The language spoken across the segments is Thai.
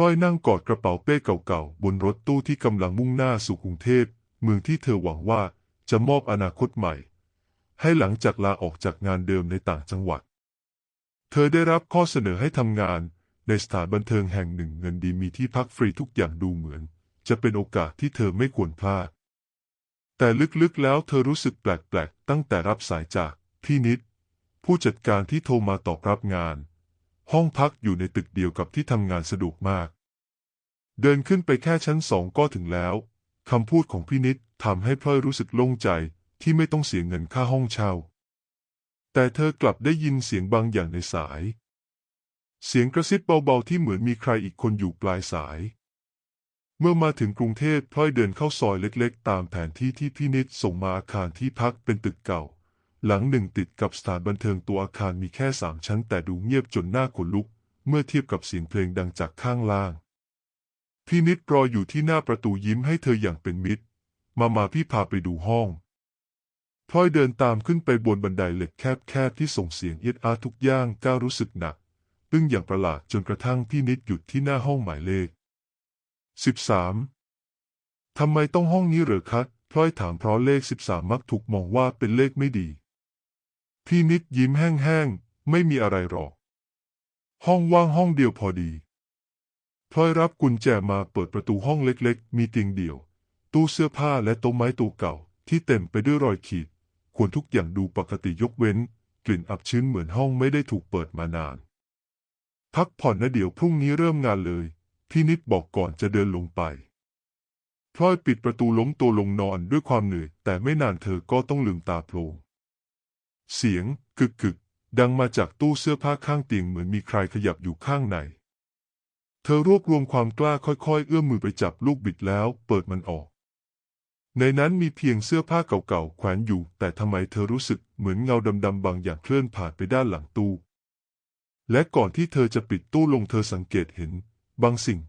ลอยนั่งกอดกระเป๋าเป้เก่าๆ บนรถตู้ที่กำลังมุ่งหน้าสู่กรุงเทพ เมืองที่เธอหวังว่าจะมอบอนาคตใหม่ ให้หลังจากลาออกจากงานเดิมในต่างจังหวัด เธอได้รับข้อเสนอให้ทำงานในสถานบันเทิงแห่งหนึ่งเงินดีมีที่พักฟรีทุกอย่างดูเหมือน จะเป็นโอกาสที่เธอไม่ควรพลาด แต่ลึกๆแล้วเธอรู้สึกแปลกๆ ตั้งแต่รับสายจากพี่นิด ผู้จัดการที่โทรมาตอบรับงาน ห้องพักอยู่ในตึกเดียวกับที่ทำงานสะดวกมาก เดินขึ้นไปแค่ชั้นสองก็ถึงแล้วคำพูดของพี่นิดทำให้พลอยรู้สึกโล่งใจที่ไม่ต้องเสียเงินค่าห้องเช่า แต่เธอกลับได้ยินเสียงบางอย่างในสาย เสียงกระซิบเบาๆที่เหมือนมีใครอีกคนอยู่ปลายสาย เมื่อมาถึงกรุงเทพพลอยเดินเข้าซอยเล็กๆ ตามแผนที่ที่พี่นิดส่งมาอาคารที่พักเป็นตึกเก่า หลังหนึ่งติดกับสถานบันเทิงตัวอาคารมีแค่สามชั้นแต่ดูเงียบจนหน้าขนลุก เมื่อเทียบกับเสียงเพลงดังจากข้างล่าง พี่นิดรออยู่ที่หน้าประตูยิ้มให้เธออย่างเป็นมิตร มามาพี่พาไปดูห้องพลอยเดินตามขึ้นไปบนบันไดเหล็กแคบๆที่ส่งเสียงเอียดอาทุกย่างก้าวรู้สึกหนักตึงอย่างประหลาดจนกระทั่งพี่นิดหยุดที่หน้าห้องหมายเลขสิบสามทำไมต้องห้องนี้เหรอคะพลอยถามเพราะเลขสิบสามมักถูกมองว่าเป็นเลขไม่ดี พี่นิดยิ้มแห้งๆ ไม่มีอะไรหรอก ห้องว่างห้องเดียวพอดีพลอยรับกุญแจมาเปิดประตูห้องเล็กๆ มีเตียงเดี่ยว ตู้เสื้อผ้าและโต๊ะไม้ตัวเก่า ที่เต็มไปด้วยรอยขีด ควรทุกอย่างดูปกติยกเว้น กลิ่นอับชื้นเหมือนห้องไม่ได้ถูกเปิดมานาน พักผ่อนนะเดี๋ยวพรุ่งนี้เริ่มงานเลย พี่นิดบอกก่อนจะเดินลงไปพลอยปิดประตูล้มตัวลงนอนด้วยความเหนื่อย แต่ไม่นานเธอก็ต้องลืมตาโพลง เสียงกึกกึกดังมาจากตู้เสื้อผ้าข้างเตียงเหมือนมีใครขยับอยู่ข้างใน เธอรวบรวมความกล้าค่อยๆ เอื้อมมือไปจับลูกบิดแล้ว เปิดมันออก ในนั้นมีเพียงเสื้อผ้าเก่าๆแขวนอยู่ แต่ทำไมเธอรู้สึกเหมือนเงาดำๆบางอย่างเคลื่อนผ่านไปด้านหลังตู้ และก่อนที่เธอจะปิดตู้ลงเธอสังเกตเห็น บางสิ่ง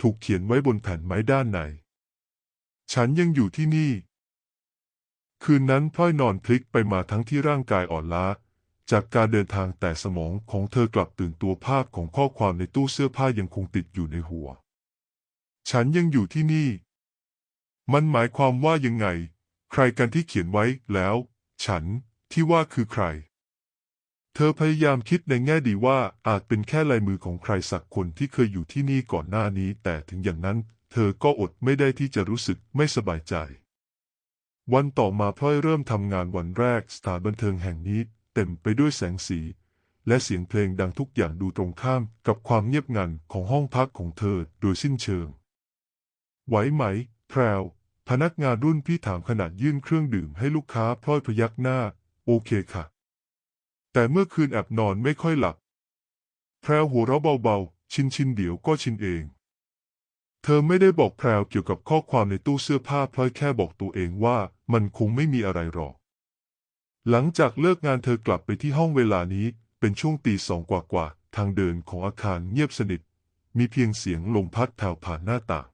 ถูกเขียนไว้บนแผ่นไม้ด้านใน ฉันยังอยู่ที่นี่ คืนนั้นพลอยนอนพลิกไปมาทั้งที่ร่างกายอ่อนล้า จากการเดินทางแต่สมองของเธอกลับตื่นตัวภาพของข้อความในตู้เสื้อผ้ายังคงติดอยู่ในหัว ฉันยังอยู่ที่นี่ มันหมายความว่ายังไง ใครกันที่เขียนไว้แล้ว ฉันที่ว่าคือใคร เธอพยายามคิดในแง่ดีว่าอาจเป็นแค่ลายมือของใครสักคนที่เคยอยู่ที่นี่ก่อนหน้านี้ แต่ถึงอย่างนั้น เธอก็อดไม่ได้ที่จะรู้สึกไม่สบายใจ วันต่อมาพลอยเริ่มทำงานวันแรกสถานบันเทิงแห่งนี้เต็มไปด้วยแสงสี และเสียงเพลงดังทุกอย่างดูตรงข้ามกับความเงียบงันของห้องพักของเธอโดยสิ้นเชิง ไหวไหม แพรว พนักงานรุ่นพี่ถามขนาดยื่นเครื่องดื่มให้ลูกค้าพลอยพยักหน้า โอเคค่ะ แต่เมื่อคืนแอบนอนไม่ค่อยหลับ แพรวหัวเราะเบาๆ ชินชินเดี๋ยวก็ชินเองเธอไม่ได้บอกแพรวเกี่ยวกับข้อความในตู้เสื้อผ้าพลอยแค่บอกตัวเองว่า มันคงไม่มีอะไรหรอก หลังจากเลิกงานเธอกลับไปที่ห้องเวลานี้เป็นช่วงตีสองกว่าๆทางเดินของอาคารเงียบสนิท มีเพียงเสียงลมพัดแผ่วผ่านหน้าต่าง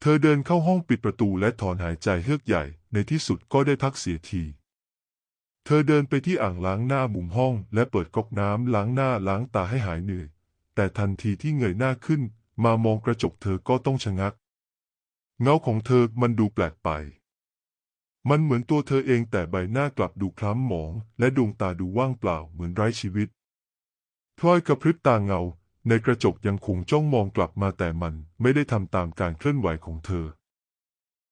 เธอเดินเข้าห้องปิดประตูและถอนหายใจเฮือกใหญ่ ในที่สุดก็ได้พักเสียทีเธอเดินไปที่อ่างล้างหน้ามุมห้องและเปิดก๊อกน้ำล้างหน้าล้างตาให้หายเหนื่อย แต่ทันทีที่เงยหน้าขึ้น มามองกระจกเธอก็ต้องชะงัก เงาของเธอมันดูแปลกไป มันเหมือนตัวเธอเองแต่ใบหน้ากลับดูคล้ำหมอง และดวงตาดูว่างเปล่าเหมือนไร้ชีวิตพลอยกระพริบตาเงา ในกระจกยังคงจ้องมองกลับมาแต่มันไม่ได้ทำตามการเคลื่อนไหวของเธอ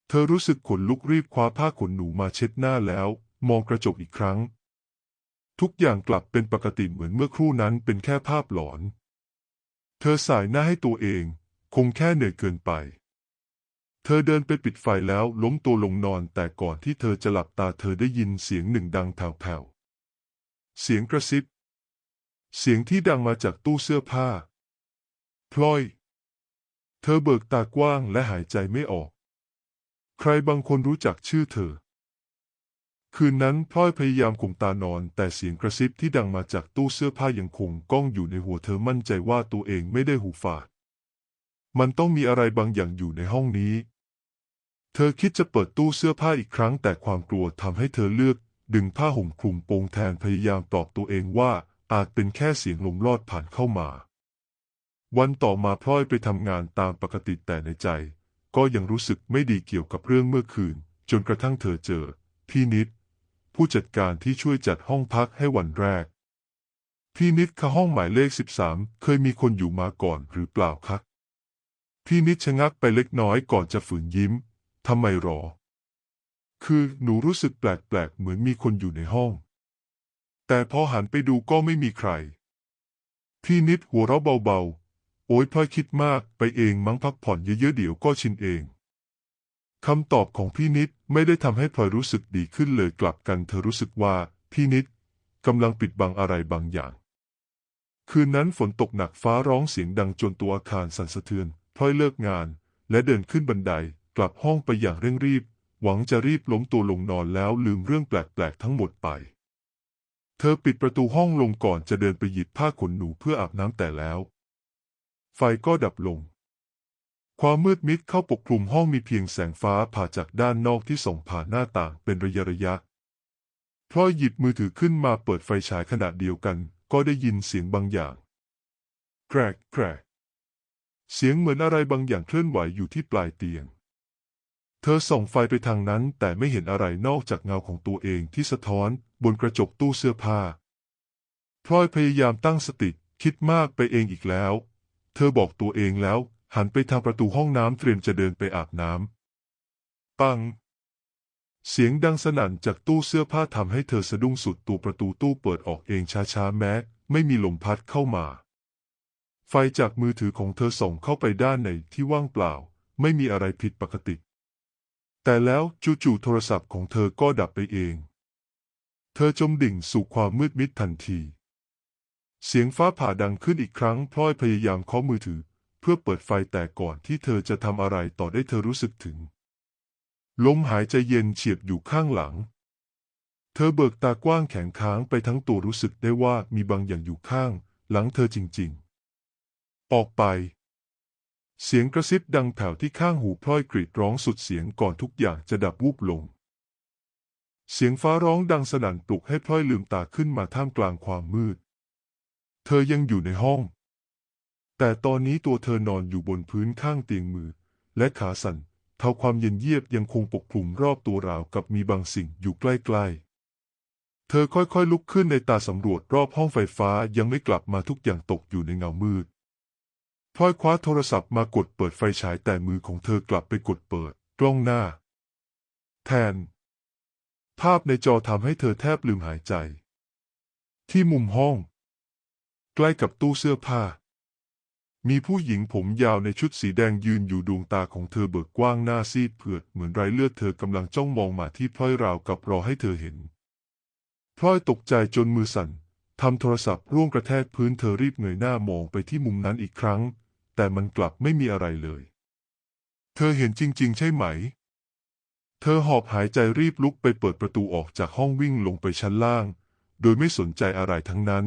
เธอรู้สึกขนลุกรีบคว้าผ้าขนหนูมาเช็ดหน้าแล้ว มองกระจกอีกครั้ง ทุกอย่างกลับเป็นปกติเหมือนเมื่อครู่นั้นเป็นแค่ภาพหลอน เธอสายหน้าให้ตัวเอง คงแค่เหนื่อยเกินไป เธอเดินไปปิดไฟแล้วล้มตัวลงนอนแต่ก่อนที่เธอจะหลับตาเธอได้ยินเสียงหนึ่งดังแผ่วๆเสียงกระซิบ เสียงที่ดังมาจากตู้เสื้อผ้า พลอย เธอเบิกตากว้างและหายใจไม่ออก ใครบางคนรู้จักชื่อเธอ คืนนั้นพลอยพยายามข่มตานอน แต่เสียงกระซิบที่ดังมาจากตู้เสื้อผ้ายังคงก้องอยู่ในหัวเธอมั่นใจว่าตัวเองไม่ได้หูฝาด มันต้องมีอะไรบางอย่างอยู่ในห้องนี้ เธอคิดจะเปิดตู้เสื้อผ้าอีกครั้งแต่ความกลัวทำให้เธอเลือก ดึงผ้าห่มคลุมโปงแทนพยายามปลอบตัวเองว่าอาจเป็นแค่เสียงลมลอดผ่านเข้ามา วันต่อมาพลอยไปทำงานตามปกติแต่ในใจ ก็ยังรู้สึกไม่ดีเกี่ยวกับเรื่องเมื่อคืน จนกระทั่งเธอเจอ พี่นิด ผู้จัดการที่ช่วยจัดห้องพักให้วันแรก พี่นิดคะห้องหมายเลข 13 เคยมีคนอยู่มาก่อนหรือเปล่าคะพี่นิดชะงักไปเล็กน้อยก่อนจะฝืนยิ้ม ทำไมรอ คือหนูรู้สึกแปลกๆ เหมือนมีคนอยู่ในห้อง แต่พอหันไปดูก็ไม่มีใคร พี่นิดหัวเราะเบาๆ โอ้ยพลอยคิดมากไปเองมั้งพักผ่อนเยอะๆเดี๋ยวก็ชินเองคำตอบของพี่นิดไม่ได้ทำให้พลอยรู้สึกดีขึ้นเลยกลับกันเธอรู้สึกว่าพี่นิดกำลังปิดบังอะไรบางอย่าง คืนนั้นฝนตกหนักฟ้าร้องเสียงดังจนตัวอาคารสั่นสะเทือนพลอยเลิกงานและเดินขึ้นบันได กลับห้องไปอย่างเร่งรีบ หวังจะรีบล้มตัวลงนอนแล้วลืมเรื่องแปลกๆทั้งหมดไป เธอปิดประตูห้องลงก่อนจะเดินไปหยิบผ้าขนหนูเพื่ออาบน้ำแต่แล้ว ไฟก็ดับลง ความมืดมิดเข้าปกคลุมห้องมีเพียงแสงฟ้าผ่าจากด้านนอกที่ส่องผ่านหน้าต่างเป็นระยะระยะพลอยหยิบมือถือขึ้นมาเปิดไฟฉายขนาดเดียวกัน ก็ได้ยินเสียงบางอย่าง แกรกแกรกเสียงเหมือนอะไรบางอย่างเคลื่อนไหวอยู่ที่ปลายเตียง เธอส่องไฟไปทางนั้นแต่ไม่เห็นอะไรนอกจากเงาของตัวเองที่สะท้อนบนกระจกตู้เสื้อผ้า พลอยพยายามตั้งสติคิดมากไปเองอีกแล้ว เธอบอกตัวเองแล้ว หันไปทางประตูห้องน้ำเตรียมจะเดินไปอาบน้ำปัง เสียงดังสนั่นจากตู้เสื้อผ้าทำให้เธอสะดุ้งสุดตัวประตูตู้เปิดออกเองช้าๆแม้ ไม่มีลมพัดเข้ามา ไฟจากมือถือของเธอส่องเข้าไปด้านในที่ว่างเปล่า ไม่มีอะไรผิดปกติ แต่แล้วจู่ๆโทรศัพท์ของเธอก็ดับไปเอง เธอจมดิ่งสู่ความมืดมิดทันที เสียงฟ้าผ่าดังขึ้นอีกครั้งพลอยพยายามเคาะมือถือ เพื่อเปิดไฟแต่ก่อนที่เธอจะทำอะไรต่อได้เธอรู้สึกถึง ลมหายใจเย็นเฉียบอยู่ข้างหลัง เธอเบิกตากว้างแข็งค้างไปทั้งตัวรู้สึกได้ว่ามีบางอย่างอยู่ข้าง หลังเธอจริงๆ ออกไป เสียงกระซิบดังแผ่วที่ข้างหูพลอยกรีดร้องสุดเสียงก่อนทุกอย่างจะดับวูบลง เสียงฟ้าร้องดังสนั่นปลุกให้พลอยลืมตาขึ้นมาท่ามกลางความมืด เธอยังอยู่ในห้อง แต่ตอนนี้ตัวเธอนอนอยู่บนพื้นข้างเตียงมือ และขาสั่นเท่าความเย็นเยียบยังคงปกคลุมรอบตัวราวกับมีบางสิ่งอยู่ใกล้ๆ เธอค่อยๆลุกขึ้นในตาสำรวจรอบห้องไฟฟ้ายังไม่กลับมาทุกอย่างตกอยู่ในเงามืด พลอยคว้าโทรศัพท์มากดเปิดไฟฉายแต่มือของเธอกลับไปกดเปิดกล้องหน้า แทน ภาพในจอทำให้เธอแทบลืมหายใจ ที่มุมห้อง ใกล้กับตู้เสื้อผ้า มีผู้หญิงผมยาวในชุดสีแดงยืนอยู่ดวงตาของเธอเบิกกว้างหน้าซีดเผือดเหมือนไรเลือดเธอกำลังจ้องมองมาที่พลอยราวกับรอให้เธอเห็นพลอยตกใจจนมือสั่นทำโทรศัพท์ร่วงกระแทกพื้นเธอรีบเงยหน้ามองไปที่มุมนั้นอีกครั้ง แต่มันกลับไม่มีอะไรเลย เธอเห็นจริง ๆ ใช่ไหม เธอหอบหายใจรีบลุกไปเปิดประตูออกจากห้องวิ่งลงไปชั้นล่าง โดยไม่สนใจอะไรทั้งนั้น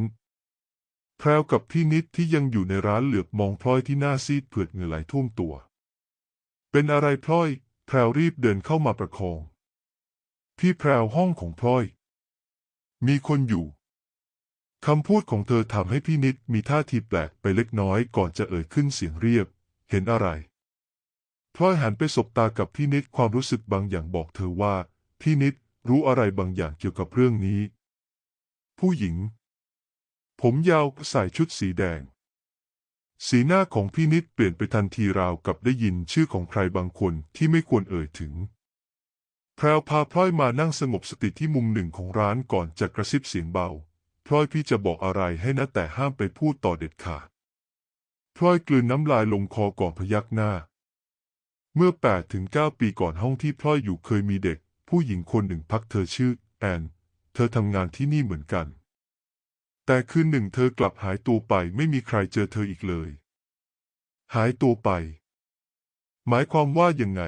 แพรวกับพี่นิดที่ยังอยู่ในร้านเหลือบมองพลอยที่หน้าซีดเผือดเหงื่อไหลท่วมตัว เป็นอะไรพลอย แพรวรีบเดินเข้ามาประคอง พี่แพรวห้องของพลอย มีคนอยู่ คำพูดของเธอทำให้พี่นิดมีท่าทีแปลกไปเล็กน้อยก่อนจะเอ่ยขึ้นเสียงเรียบ เห็นอะไรพลอยหันไปสบตากับพี่นิดความรู้สึกบางอย่างบอกเธอว่า พี่นิดรู้อะไรบางอย่างเกี่ยวกับเรื่องนี้ ผู้หญิง ผมยาวใส่ชุดสีแดง สีหน้าของพี่นิดเปลี่ยนไปทันทีราวกับได้ยินชื่อของใครบางคนที่ไม่ควรเอ่ยถึงแพรวพาพลอยมานั่งสงบสติที่มุมหนึ่งของร้านก่อนจะกระซิบเสียงเบา พลอยพี่จะบอกอะไรให้นะแต่ห้ามไปพูดต่อเด็ดขาดพลอยกลืนน้ำลายลงคอก่อนพยักหน้า เมื่อ8ถึง9ปีก่อนห้องที่พลอยอยู่เคยมีเด็ก ผู้หญิงคนหนึ่งพักเธอชื่อแอนเธอทำงานที่นี่เหมือนกัน แต่คืนหนึ่งเธอกลับหายตัวไปไม่มีใครเจอเธออีกเลย หายตัวไป หมายความว่ายังไง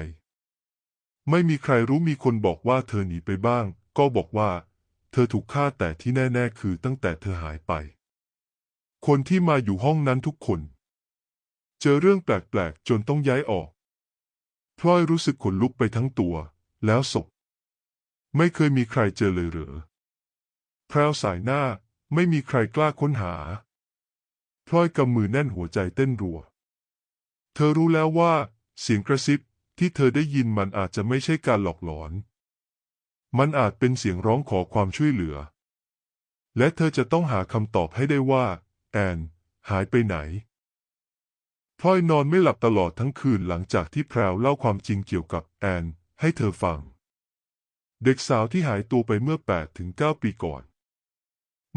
ไม่มีใครรู้มีคนบอกว่าเธอหนีไปบ้าง ก็บอกว่า เธอถูกฆ่าแต่ที่แน่ ๆ คือตั้งแต่เธอหายไป คนที่มาอยู่ห้องนั้นทุกคน เจอเรื่องแปลก ๆ จนต้องย้ายออก พลอยรู้สึกขนลุกไปทั้งตัว แล้วศพ ไม่เคยมีใครเจอเลยเหรอแพรวสายหน้าไม่มีใครกล้าค้นหาพพลอยกำมือแน่นหัวใจเต้นรัว เธอรู้แล้วว่า เสียงกระซิบที่เธอได้ยินมันอาจจะไม่ใช่การหลอกหลอน มันอาจเป็นเสียงร้องขอความช่วยเหลือ และเธอจะต้องหาคำตอบให้ได้ว่า แอน หายไปไหนพลอยนอนไม่หลับตลอดทั้งคืนหลังจากที่แพรวเล่าความจริงเกี่ยวกับแอนให้เธอฟัง เด็กสาวที่หายตัวไปเมื่อ8ถึง9ปีก่อน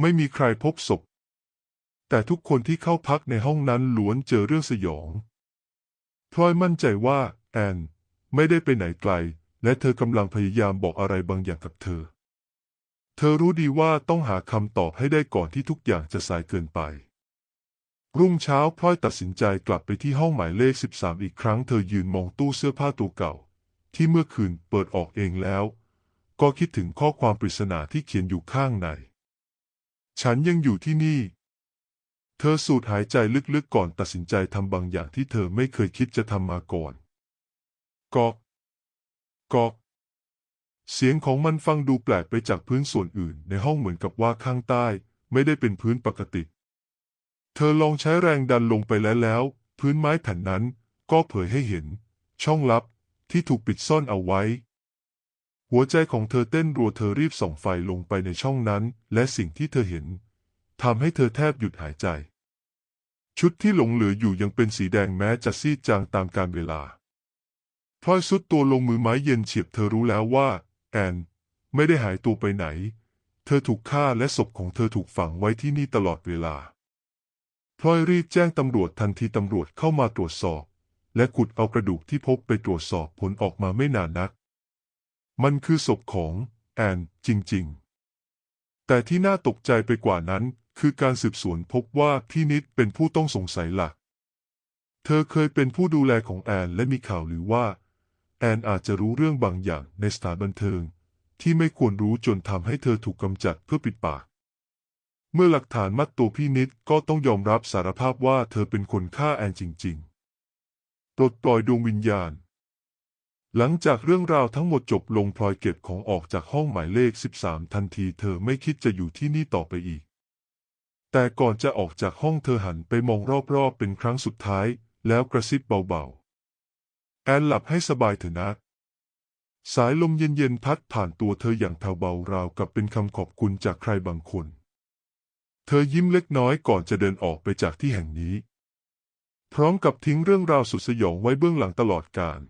ไม่มีใครพบศพ แต่ทุกคนที่เข้าพักในห้องนั้นล้วนเจอเรื่องสยองพลอยมั่นใจว่าแอนไม่ได้ไปไหนไกล และเธอกำลังพยายามบอกอะไรบางอย่างกับเธอ เธอรู้ดีว่าต้องหาคำตอบให้ได้ก่อนที่ทุกอย่างจะสายเกินไป รุ่งเช้าพลอยตัดสินใจกลับไปที่ห้องหมายเลข 13 อีกครั้งเธอยืนมองตู้เสื้อผ้าตัวเก่า ที่เมื่อคืนเปิดออกเองแล้ว ก็คิดถึงข้อความปริศนาที่เขียนอยู่ข้างใน ฉันยังอยู่ที่นี่ เธอสูดหายใจลึกๆก่อนตัดสินใจทำบางอย่างที่เธอไม่เคยคิดจะทำมาก่อนกอก กอก เสียงของมันฟังดูแปลกไปจากพื้นส่วนอื่นในห้องเหมือนกับว่าข้างใต้ไม่ได้เป็นพื้นปกติ เธอลองใช้แรงดันลงไปแล้วแล้ว พื้นไม้แผ่นนั้นก็เผยให้เห็น ช่องลับที่ถูกปิดซ่อนเอาไว้ หัวใจของเธอเต้นรัวเธอรีบส่องไฟลงไปในช่องนั้น และสิ่งที่เธอเห็นทำให้เธอแทบหยุดหายใจ ชุดที่หลงเหลืออยู่ยังเป็นสีแดงแม้จะซีดจางตามกาลเวลา พลอยสุดตัวลงมือไม้เย็นเฉียบเธอรู้แล้วว่า แอน ไม่ได้หายตัวไปไหน เธอถูกฆ่าและศพของเธอถูกฝังไว้ที่นี่ตลอดเวลาพลอยรีบแจ้งตำรวจทันทีตำรวจเข้ามาตรวจสอบ และขุดเอากระดูกที่พบไปตรวจสอบผลออกมาไม่นานนัก มันคือศพของแอนจริง ๆ แต่ที่น่าตกใจไปกว่านั้นคือการสืบสวนพบว่าพี่นิดเป็นผู้ต้องสงสัยหลัก เธอเคยเป็นผู้ดูแลของแอนและมีข่าวหรือว่า แอนอาจจะรู้เรื่องบางอย่างในสถานบันเทิง ที่ไม่ควรรู้จนทำให้เธอถูกกำจัดเพื่อปิดปาก เมื่อหลักฐานมัดตัวพี่นิดก็ต้องยอมรับสารภาพว่าเธอเป็นคนฆ่าแอนจริง ๆ ปลดปล่อยดวงวิญญาณ หลังจากเรื่องราวทั้งหมดจบลงพลอยเก็บของออกจากห้องหมายเลข 13 ทันทีเธอไม่คิดจะอยู่ที่นี่ต่อไปอีก แต่ก่อนจะออกจากห้องเธอหันไปมองรอบๆเป็นครั้งสุดท้าย แล้วกระซิบเบาๆ แอนหลับให้สบายเถอะนะ สายลมเย็นๆพัดผ่านตัวเธออย่างแผ่วเบาราวกับเป็นคำขอบคุณจากใครบางคน เธอยิ้มเล็กน้อยก่อนจะเดินออกไปจากที่แห่งนี้ พร้อมกับทิ้งเรื่องราวสุดสยองไว้เบื้องหลังตลอดกาล